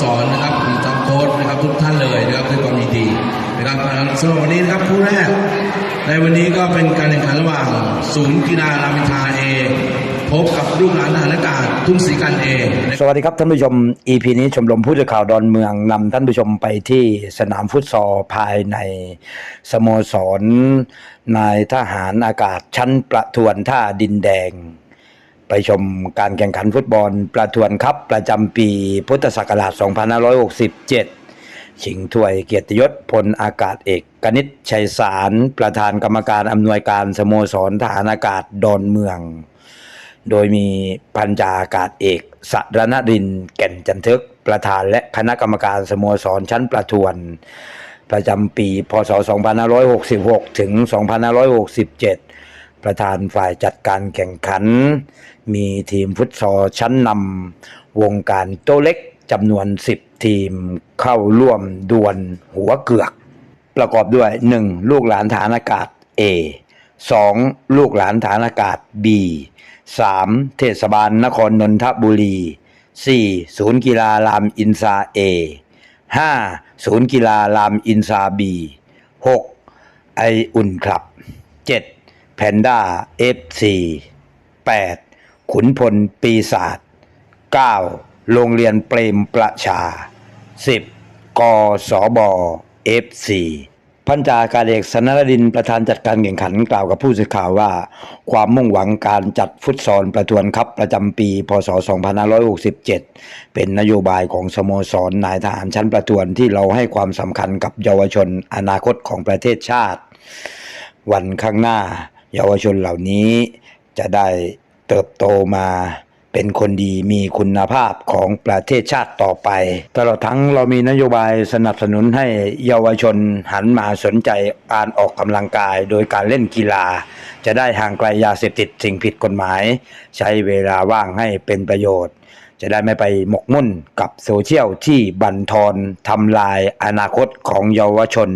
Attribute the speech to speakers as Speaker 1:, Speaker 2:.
Speaker 1: สอนนะครับมีตามโค้ชนะครับทุกท่านเลยนะครับด้วยความยินดีนะครับสำหรับวันนี้นะครับคู่แรก ในวันนี้ก็เป็นการแข่งขันระหว่าง ศูนย์กีฬารามอินทาเอพบกับลูกหลานทหารอากาศทุ่งศรีกันเอ
Speaker 2: สวัสดีครับท่านผู้ชม EP นี้ชมรมผู้สื่อข่าวดอนเมืองนำท่านผู้ชมไปที่สนามฟุตซอลภายในสโมสรนายทหารอากาศชั้นประทวนท่าดินแดง ไปชมการแข่งขันฟุตบอลประทวนครับประจำปีพุทธศักราช 2567 ชิงถ้วยเกียรติยศพลอากาศเอกกนิษฐ์ชัยสาร ประธานกรรมการอำนวยการสโมสรทหารอากาศดอนเมือง โดยมีพันจาอากาศเอกสรณรินแก่นจันทึก ประธานและคณะกรรมการสโมสรชั้นประทวน ประจำปี พศ 2566 ถึง 2567 ประธานฝ่ายจัดการแข่งขัน มีทีมฟุตซอลชั้นนำวงการโตเล็กจำนวน 10 ทีมเข้าร่วมดวลหัวเกือก ประกอบด้วย 1. ลูกหลานฐานอากาศ A 2. ลูกหลานฐานอากาศ B 3. เทศบาลนครนนทบุรี 4. ศูนย์กีฬารามอินทรา A 5. ศูนย์กีฬารามอินทรา B 6. ไออุ่นคลับ 7. แพนด้า FC 8. ขุนพลปีศาจ 9. โรงเรียนเปรมประชา 10. กสบ FC พันจากาเอกสนรดินประธานจัดการแข่งขันกล่าวกับผู้สื่อข่าวว่า ความมุ่งหวังการจัดฟุตซอลประทวนคัพประจำปี พศ 2567 เป็นนโยบายของสโมสรนายทหารชั้นประทวนที่เราให้ความสำคัญกับเยาวชนอนาคตของประเทศชาติ วันข้างหน้า เยาวชนเหล่านี้จะได้เติบโตมาเป็นคนดีมีคุณภาพของประเทศชาติต่อไปตลอดทั้งเรามีนโยบายสนับสนุนให้เยาวชนหันมาสนใจการออกกำลังกาย โดยการเล่นกีฬา จะได้ห่างไกลยาเสพติดสิ่งผิดกฎหมาย ใช้เวลาว่างให้เป็นประโยชน์ จะได้ไม่ไปหมกมุ่นกับโซเชียลที่บั่นทอนทำลายอนาคตของเยาวชน